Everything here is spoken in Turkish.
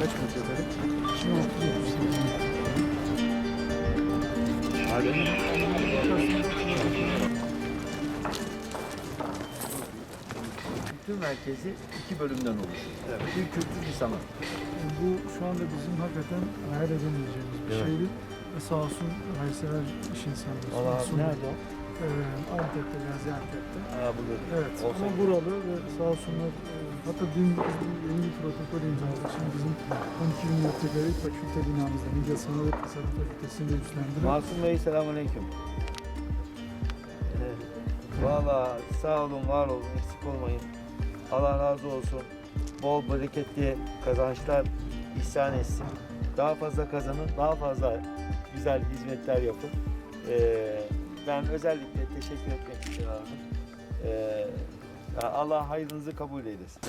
Kaç? Şimdi 678. Kültür merkezi iki bölümden oluşuyor. Bir kültür bir sanat. Bu şu anda bizim hakikaten hayal edemeyeceğimiz bir Evet. şeydi. Ve sağ olsun hayırsever iş insanları. Valla nerede o? Ee, Antep'te, Gaziantep'te. Ha burada. Evet Olsa ama buralı ve sağ olsunlar e, hatta dün yeni bir protokol imzaladık. Şimdi bizim 12 bin metrekare fakülte binamızda Medya Sanat ve Fakültesi'nde üstlendiren Masum Bey selamünaleyküm. Evet. Valla sağ olun, var olun, eksik olmayın. Allah razı olsun. Bol bereketli kazançlar ihsan etsin. Daha fazla kazanın, daha fazla güzel hizmetler yapın. Ee, ben özellikle teşekkür etmek istiyorum. Ee, Allah hayrınızı kabul eylesin.